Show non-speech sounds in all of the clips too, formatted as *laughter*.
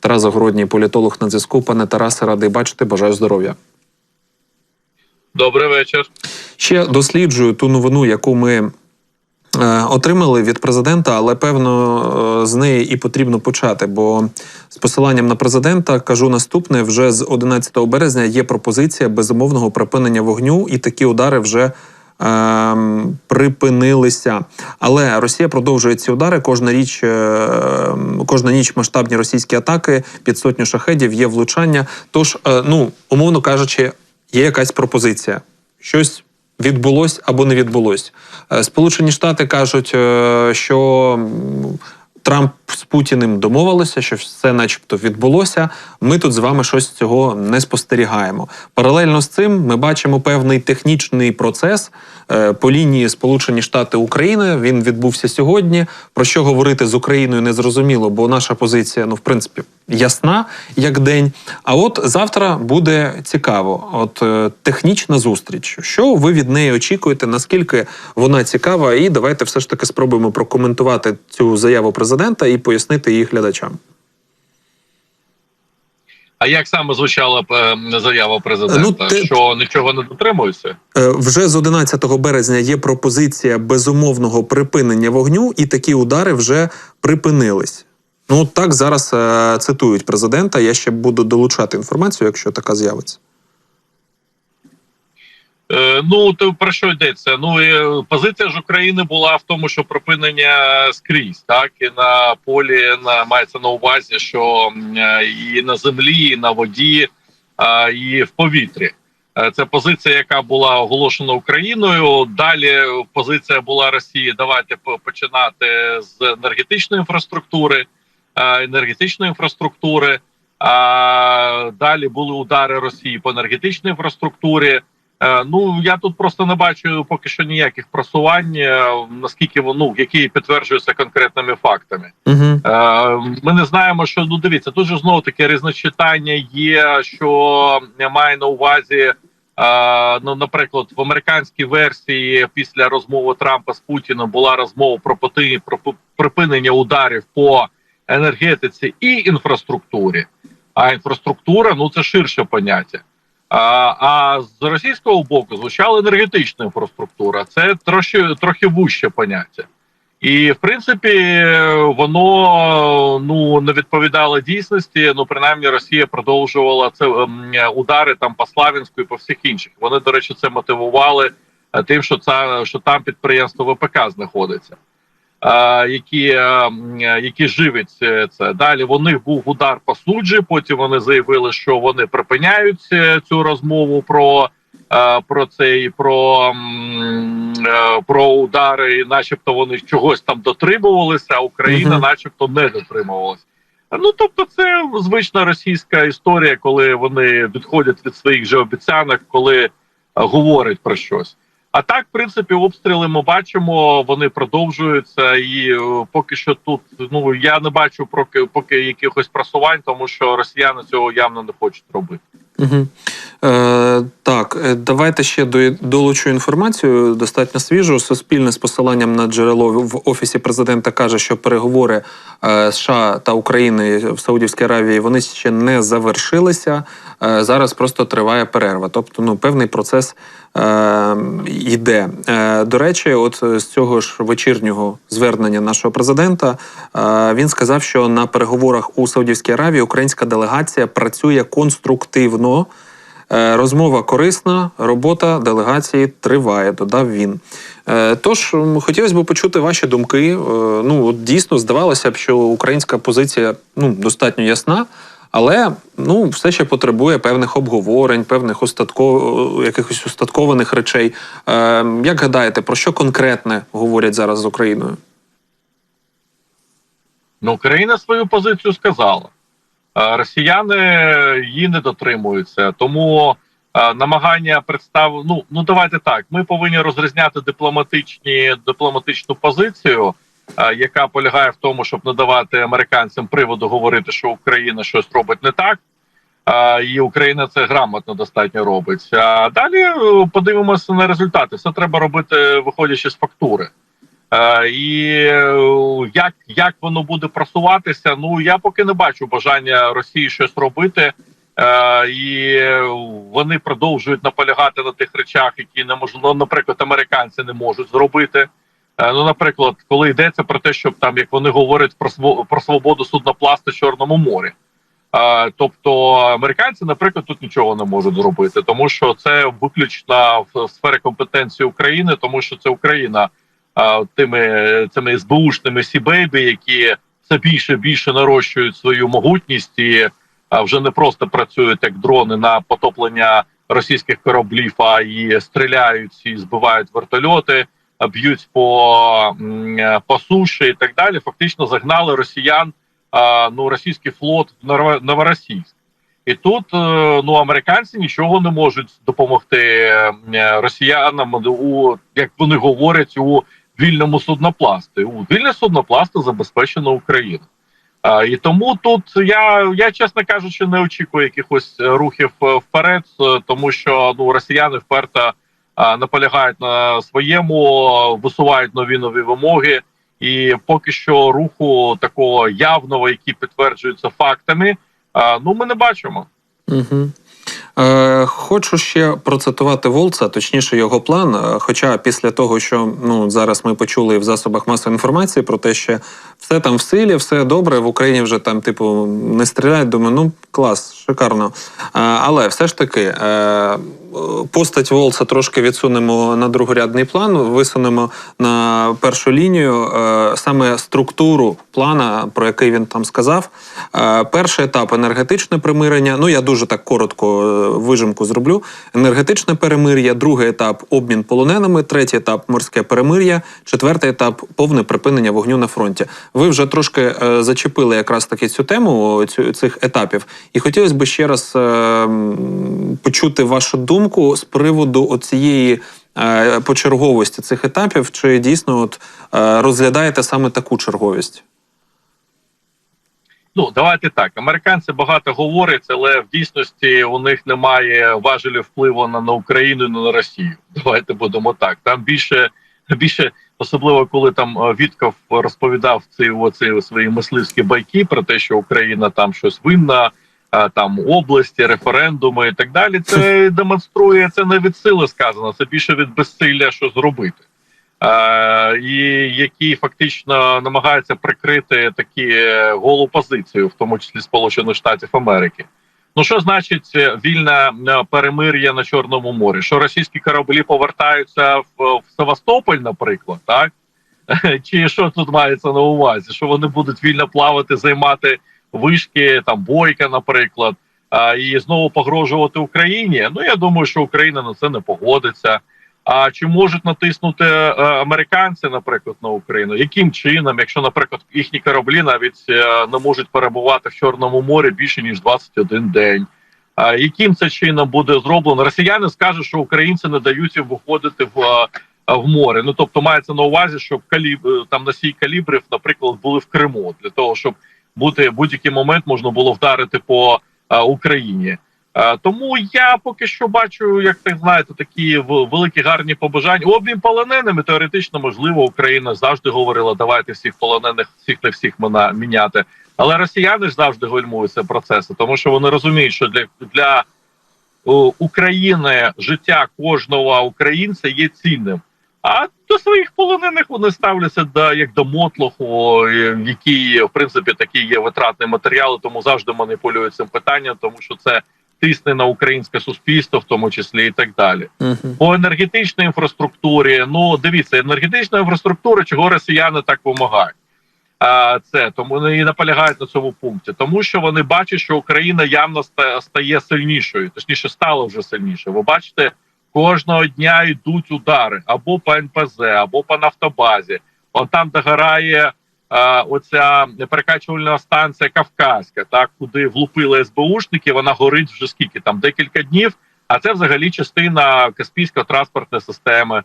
Тарас Загородній, політолог на зв'язку. Пане Тарасе, радий бачити. Бажаю здоров'я. Добрий вечір. Ще досліджую ту новину, яку ми. е, Отримали від президента, але певно е, з неї і потрібно почати. Бо з посиланням на президента кажу наступне: вже з 11 березня є пропозиція безумовного припинення вогню, і такі удари вже припинилися. Але Росія продовжує ці удари. Кожна річ, е, кожна ніч масштабні російські атаки під сотню шахедів є влучання. Тож, е, ну умовно кажучи, є якась пропозиція. Щось відбулось або не відбулось. Е, Сполучені Штати кажуть, що Трамп з Путіним домовилися, що все, начебто, відбулося. Ми тут з вами щось цього не спостерігаємо. Паралельно з цим ми бачимо певний технічний процес е, по лінії Сполучені Штати України. Він відбувся сьогодні. Про що говорити з Україною не зрозуміло, бо наша позиція, ну в принципі, ясна як день. А от завтра буде цікаво. От е, технічна зустріч. Що ви від неї очікуєте? Наскільки вона цікава? І давайте все ж таки спробуємо прокоментувати цю заяву президента і пояснити її глядачам. А як саме звучала е, заява президента? Ну, те- Що нічого не дотримуються? Е, Вже з 11 березня є пропозиція безумовного припинення вогню, і такі удари вже припинились. Ну так зараз е, цитують президента. Я ще буду долучати інформацію, якщо така з'явиться. Е, ну то про що йдеться? Ну позиція ж України була в тому, що припинення скрізь, так і на полі на мається на увазі, що е, і на землі, і на воді, і в повітрі. Е, Це позиція, яка була оголошена Україною. Далі позиція була Росії. Давайте починати з енергетичної інфраструктури, енергетичної інфраструктури. А далі були удари Росії по енергетичній інфраструктурі. Е, Ну я тут просто не бачу поки що ніяких просувань, е, наскільки воно які підтверджуються конкретними фактами. Е, Ми не знаємо, що ну дивіться, тут же знову таке різночитання є, що має на увазі. Ну, наприклад, в американській версії після розмови Трампа з Путіним була розмова про про припинення ударів по енергетиці і інфраструктурі. А інфраструктура ну це ширше поняття. А, а з російського боку звучала енергетична інфраструктура. Це трохи трохи вуще поняття. І в принципі воно ну не відповідало дійсності. Ну принаймні Росія продовжувала це ем, удари там по Славянську і по всіх інших. Вони, до речі, це мотивували е, тим, що це що там підприємство ВПК знаходиться, які, е, е, які живить е, це. Далі у них був удар по суджі. Потім вони заявили, що вони припиняють е, цю розмову про. е, Про цей про, е, про удари, і начебто вони чогось там дотримувалися, а Україна, начебто, не дотримувалася. Ну тобто, це звична російська історія, коли вони відходять від своїх же обіцянок, коли е, говорять про щось. А так, в принципі, обстріли ми бачимо, вони продовжуються, і е, поки що тут ну я не бачу поки, поки якихось просувань, тому що росіяни цього явно не хочуть робити. Угу. Е, так, е, давайте ще до, долучу інформацію достатньо свіжу. Суспільне з посиланням на джерело в- офісі президента каже, що переговори е, США та України в Саудівській Аравії вони ще не завершилися. Е, зараз просто триває перерва. Тобто, ну певний процес йде. Е, до речі, от з цього ж вечірнього звернення нашого президента е, він сказав, що на переговорах у Саудівській Аравії українська делегація працює конструктивно. Е, Розмова корисна, робота делегації триває, додав він. Тож хотілося б почути ваші думки. Ну, от дійсно здавалося б, що українська позиція ну, достатньо ясна, але ну, все ще потребує певних обговорень, певних остатков... якихось устаткованих речей. Е, Як гадаєте, про що конкретне говорять зараз з Україною? Ну, Україна свою позицію сказала. Е, Росіяни її не дотримуються, тому е, намагання представ... ну, ну давайте так. Ми повинні розрізняти дипломатичні дипломатичну позицію, яка полягає в тому, щоб не давати американцям приводу говорити, що Україна щось робить не так. е, І Україна це грамотно достатньо робить. А далі е, подивимося на результати. Все треба робити, виходячи з фактури. Е, і е, як, як воно буде просуватися, ну я поки не бачу бажання Росії щось робити. Е, і вони продовжують наполягати на тих речах, які неможливо, наприклад, американці не можуть зробити. Е, ну, наприклад, коли йдеться про те, щоб там, як вони говорять про про свободу суднопласту в Чорному морі. Е, тобто американці, наприклад, тут нічого не можуть зробити, тому що це виключно в сфері компетенції України, тому що це Україна е, тими цими СБУшними сібейбі, які все більше більше нарощують свою могутність і вже не просто працюють як дрони на потоплення російських кораблів, а і стріляють і збивають вертольоти, б'ють по, е, по суші і так далі. Фактично загнали росіян, ну російський флот в Новоро- Новоросійськ. І тут е, ну американці нічого не можуть допомогти е, росіянам у як вони говорять у вільному суднопласті. У вільне суднопласти забезпечено Україна. А, і тому тут я, я чесно кажучи, не очікую якихось рухів вперед, тому що ну росіяни вперто наполягають на своєму, висувають нові нові вимоги, і поки що руху такого явного, який підтверджується фактами, ну ми не бачимо. Угу. Е, хочу ще процитувати Волца, точніше його план. Е, Хоча після того, що ну зараз ми почули в засобах масової інформації про те, що все там в силі, все добре, в Україні вже там, типу, не стріляють. Думаю, ну клас, шикарно. Е, але все ж таки, постать Волца трошки відсунемо на другорядний план, висунемо на першу лінію саме структуру плана, про який він там сказав. Перший етап енергетичне примирення. Ну я дуже так коротко вижимку зроблю. Енергетичне перемир'я, другий етап обмін полоненими, третій етап морське перемир'я, четвертий етап повне припинення вогню на фронті. Ви вже трошки е, зачепили якраз таки цю тему цих етапів, і хотілося б ще раз е, почути вашу думку з приводу оцієї. е, Почерговості цих етапів, чи дійсно от розглядаєте саме таку черговість? Ну давайте так. Американці багато говорять, але в дійсності у них немає важелів впливу на, на Україну і на Росію. Давайте будемо так. Там більше більше, особливо коли там е, Вітков розповідав ці оці свої мисливські байки про те, що Україна там щось винна, е, там області, референдуми і так далі. Це *laughs* демонструє це не від сили сказано, це більше від безсилля, що зробити. Е, і які фактично намагаються прикрити такі е, голу позицію, в тому числі Сполучених Штатів Америки. Ну що значить е, вільне перемир'я на Чорному морі? Що російські кораблі повертаються в, в Севастополь, наприклад, так? *laughs* Чи що тут мається на увазі? Що вони будуть вільно плавати, займати вишки, там бойка, наприклад, і знову погрожувати Україні? Ну я думаю, що Україна на це не погодиться. А чи можуть натиснути е, американці, наприклад, на Україну? Яким чином, якщо, наприклад, їхні кораблі навіть е, не можуть перебувати в Чорному морі більше ніж 21 день? А яким це чином буде зроблено? Росіяни скажуть, що українці не дають їм виходити в, е, в море. Ну тобто мається на увазі, щоб каліб там носій калібрів, наприклад, були в Криму для того, щоб бути будь-який момент можна було вдарити по Україні. Е, Тому я поки що бачу, як так знаєте, такі великі гарні побажання. Обмін полоненими теоретично можливо. Україна завжди говорила, давайте всіх полонених, всіх не всіх міняти. Але росіяни ж завжди гальмують ці процеси, тому що вони розуміють, що для, для України життя кожного українця є цінним. А до своїх полонених вони ставляться до як до мотлоху, е, який в принципі такий є витратний матеріал, тому завжди маніпулюють цим питанням, тому що це тисне на українське суспільство, в тому числі і так далі. Угу. По енергетичній інфраструктурі, ну дивіться, енергетична інфраструктура, чого росіяни так вимагають. А це тому вони і наполягають на цьому пункті, тому що вони бачать, що Україна явно стає сильнішою, точніше стала вже сильніше. Ви бачите, кожного дня йдуть удари або по НПЗ, або по нафтобазі. Он там догорає оця перекачувальна станція Кавказька, так куди влупили СБУшники. Вона горить вже скільки там декілька днів. А це взагалі частина Каспійської транспортної системи.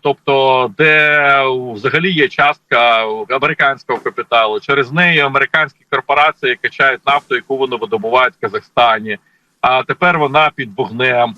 Тобто, де взагалі є частка американського капіталу. Через неї американські корпорації качають нафту, яку вони видобувають в Казахстані. А тепер вона під вогнем.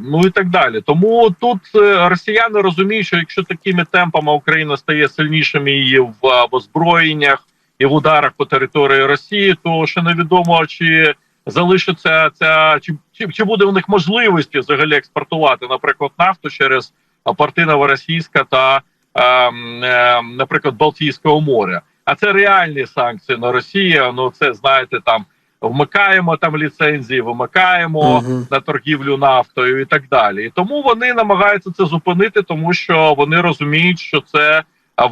Ну і так далі. Тому тут е, росіяни розуміють, що якщо такими темпами Україна стає сильнішими і в, в озброєннях, і в ударах по території Росії, то ще невідомо чи залишиться ця чи, чи, чи буде у них можливості взагалі експортувати, наприклад, нафту через порти Новоросійська та, е, е, наприклад, Балтійського моря. А це реальні санкції на Росію. Ну це знаєте, там вмикаємо там ліцензії, вимикаємо Мгм. на торгівлю нафтою і так далі. І тому вони намагаються це зупинити, тому що вони розуміють, що це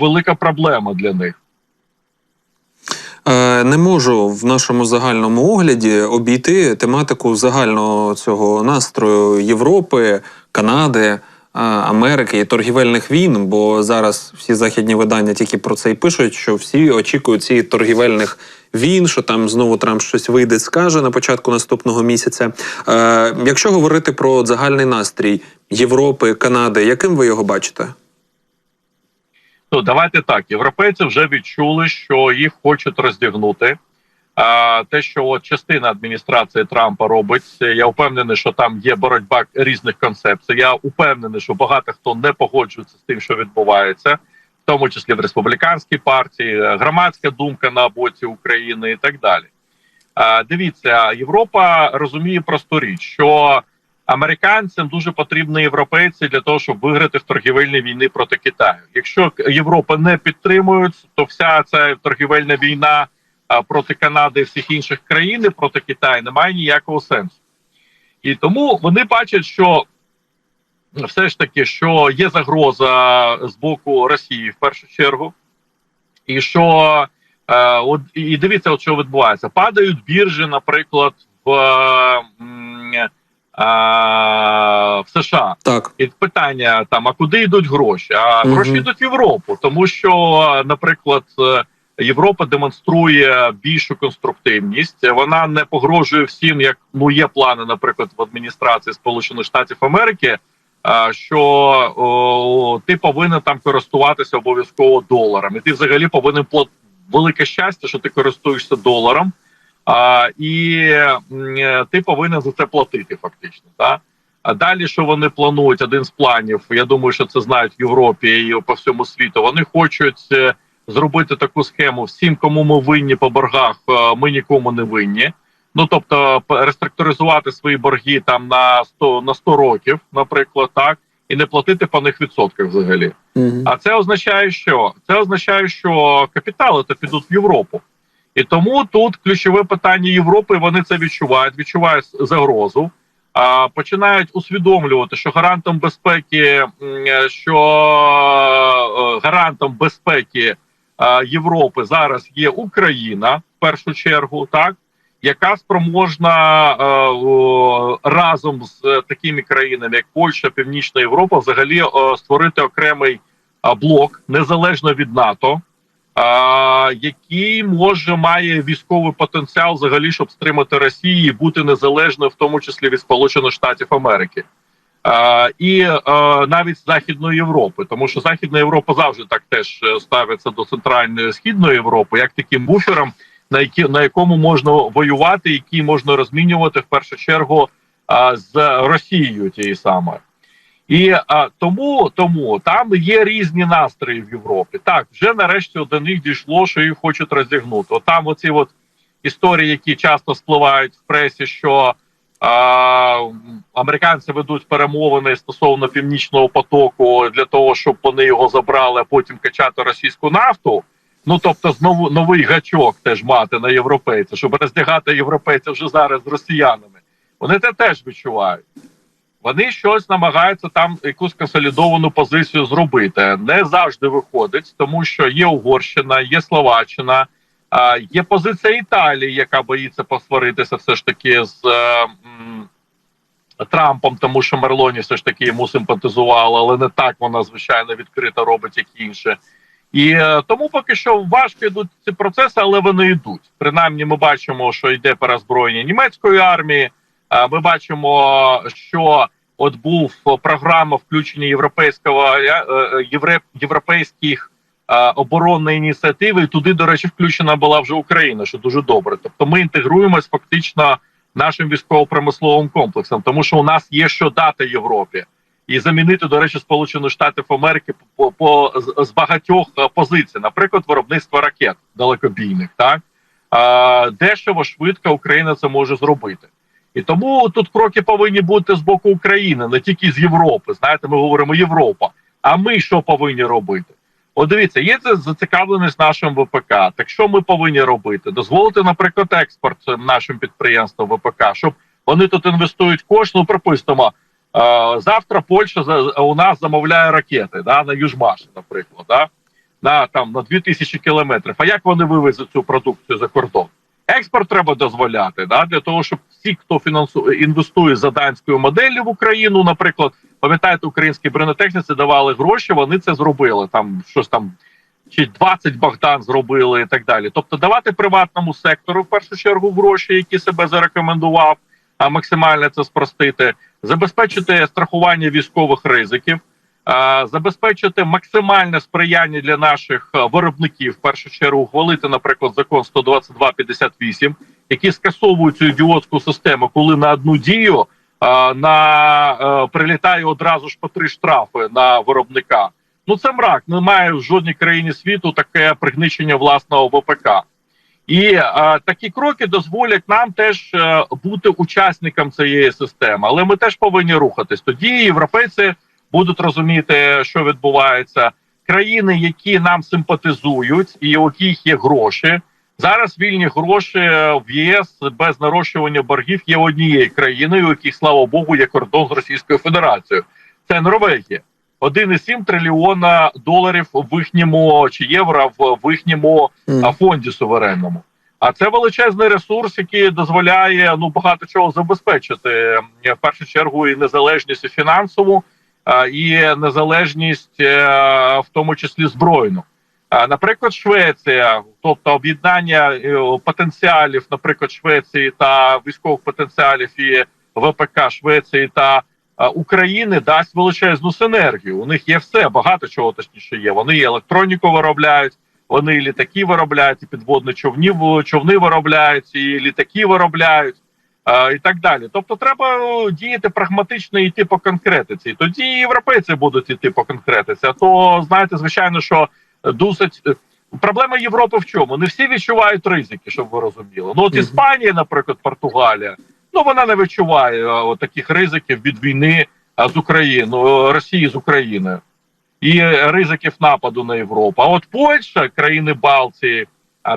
велика проблема для них. Е, Не можу в нашому загальному огляді обійти тематику загального цього настрою Європи, Канади, Америки і торгівельних війн, бо зараз всі західні видання тільки про це і пишуть, що всі очікують ці торгівельних війн, що там знову Трамп щось вийде, скаже на початку наступного місяця. Е, Якщо говорити про загальний настрій Європи, Канади, яким ви його бачите? Ну давайте так. Європейці вже відчули, що їх хочуть роздягнути. Те, що от частина адміністрації Трампа робить, я впевнений, що там є боротьба різних концепцій. Я впевнений, що багато хто не погоджується з тим, що відбувається, в тому числі в республіканській партії, громадська думка на боці України і так далі. Дивіться, Європа розуміє просту річ, що американцям дуже потрібні європейці для того, щоб виграти в торгівельній війни проти Китаю. Якщо Європа не підтримує, то вся ця торгівельна війна проти Канади і всіх інших країн і проти Китаю не має ніякого сенсу. І тому вони бачать, що все ж таки, що є загроза з боку Росії в першу чергу, і що е, от і дивіться, от що відбувається. Падають біржі, наприклад, в, е, в США. Так. І питання там: а куди йдуть гроші? А Мгм. гроші йдуть в Європу, тому що, наприклад, е, Європа демонструє більшу конструктивність. Вона не погрожує всім, як ну є плани, наприклад, в адміністрації Сполучених Штатів Америки. Що о, ти повинен там користуватися обов'язково доларом, і ти взагалі повинен плат... велике щастя, що ти користуєшся доларом, а, і е, ти повинен за це платити, фактично. Так? А далі, що вони планують, один з планів, я думаю, що це знають в Європі і по всьому світу. Вони хочуть е, зробити таку схему: всім, кому ми винні по боргах, е, ми нікому не винні. Ну тобто, реструктуризувати свої борги там на 100, на 100 років, наприклад, так, і не платити по них відсотках взагалі. Мгм. А це означає, що це означає, що капітали то підуть в Європу. І тому тут ключове питання Європи. Вони це відчувають, відчувають загрозу. А починають усвідомлювати, що гарантом безпеки, е, що е, гарантом безпеки Європи зараз є Україна в першу чергу, так яка спроможна е, разом з е, такими країнами, як Польща, Північна Європа, взагалі е, створити окремий блок незалежно від НАТО, який може має військовий потенціал взагалі, щоб стримати Росію і бути незалежною, в тому числі від Сполучених Штатів Америки. І навіть Західної Європи, тому що Західна Європа завжди так теж е, ставиться до центральної східної Європи, як таким буфером, на які на якому можна воювати, який можна розмінювати в першу чергу з Росією тією самою. І а, тому, тому там є різні настрої в Європі. Так, вже нарешті до них дійшло, що їх хочуть роздягнути. От там оці от історії, які часто спливають в пресі, що американці ведуть перемовини стосовно північного потоку для того, щоб вони його забрали, а потім качати російську нафту. Ну тобто, знову новий гачок теж мати на європейця, щоб роздягати європейця вже зараз з росіянами. Вони це теж відчувають. Вони щось намагаються там якусь консолідовану позицію зробити. Не завжди виходить, тому що є Угорщина, є Словаччина, а, є позиція Італії, яка боїться посваритися все ж таки з е, м, Трампом, тому що Мерлоні все ж таки йому симпатизувала, але не так вона звичайно відкрито робить, як інше. І е, тому поки що важко йдуть ці процеси, але вони йдуть. Принаймні, ми бачимо, що йде перезброєння німецької армії. Е, Ми бачимо, що от був програма включення європейського європейських оборонної ініціативи. І туди, до речі, включена була вже Україна, що дуже добре. Тобто, ми інтегруємось фактично нашим військово-промисловим комплексом, тому що у нас є що дати Європі. І замінити, до речі, Сполучені Штати Америки по, по з, з багатьох е, позицій, наприклад, виробництво ракет далекобійних, так е, дешево, швидко Україна це може зробити. І тому тут кроки повинні бути з боку України, не тільки з Європи. Знаєте, ми говоримо Європа. А ми що повинні робити? От дивіться, є це зацікавленість нашим ВПК. Так що ми повинні робити? Дозволити, наприклад, експорт нашим підприємствам ВПК, щоб вони тут інвестують кошти. Ну, припустимо, е, завтра Польща за у нас замовляє ракети да, на Южмаш, наприклад, да, на там на 2000 кілометрів. А як вони вивезуть цю продукцію за кордон? Експорт треба дозволяти да, для того, щоб всі, хто фінансує інвестує за данською моделлю в Україну, наприклад, пам'ятаєте, українські бронетехніці давали гроші, вони це зробили. Там щось там чи 20 Богдан зробили і так далі. Тобто давати приватному сектору в першу чергу гроші, які себе зарекомендував, а максимально це спростити, забезпечити страхування військових ризиків. А, Забезпечити максимальне сприяння для наших е, виробників, в першу чергу, ухвалити, наприклад, закон 122.58, який скасовує цю ідіотську систему, коли на одну дію а, на е, прилітає одразу ж по три штрафи на виробника. Ну це мрак. Немає в жодній країні світу таке пригничення власного ВПК. І е, такі кроки дозволять нам теж е, бути учасником цієї системи, але ми теж повинні рухатись. Тоді європейці будуть розуміти, що відбувається. Країни, які нам симпатизують, і у яких є гроші, зараз вільні гроші в ЄС без нарощування боргів є однією країною, у яких, слава Богу, є кордон з Російською Федерацією. Це Норвегія. 1,7 трильйона доларів в їхньому чи євро в їхньому а, фонді суверенному. А це величезний ресурс, який дозволяє ну багато чого забезпечити в першу чергу і незалежність і фінансову, і незалежність, е, в тому числі збройну. Наприклад, Швеція, тобто об'єднання е, потенціалів, наприклад, Швеції та військових потенціалів і ВПК Швеції та України дасть величезну синергію. У них є все, багато чого точніше є. Вони і електроніку виробляють, вони і літаки виробляють, і підводні човні човни виробляють, і літаки виробляють. І так далі. Тобто, треба е, діяти прагматично і йти по конкретиці. Тоді і європейці будуть йти по конкретиці. А то знаєте, звичайно, що досить е, проблема Європи в чому? Не всі відчувають ризики, щоб ви розуміли. Ну от Іспанія, наприклад, Португалія, ну вона не відчуває е, от таких ризиків від війни з Україною, Росії з Україною і е, ризиків нападу на Європу. А от Польща, країни Балтії,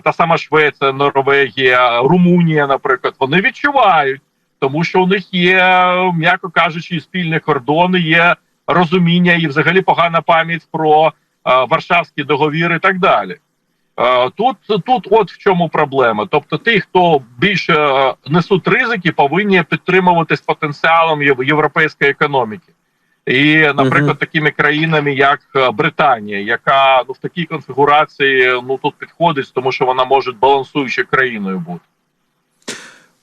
та сама Швеція, Норвегія, Румунія, наприклад, вони відчувають, тому що у них є, м'яко кажучи, і спільні кордони, є розуміння і взагалі погана пам'ять про е, Варшавський договір і так далі. Е, Тут, тут от в чому проблема. Тобто, ті, хто більше е, несуть ризики, повинні підтримуватись потенціалом єв- європейської економіки. І, наприклад, такими країнами, як е, Британія, яка ну в такій конфігурації ну тут підходить, тому що вона може балансуючою країною бути.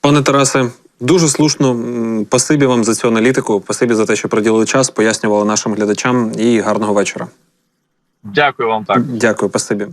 Пане Тарасе, дуже слушно. Спасибі вам за цю аналітику. Спасибі за те, що приділили час, пояснювали нашим глядачам і гарного вечора. Дякую вам так. Дякую, спасибі.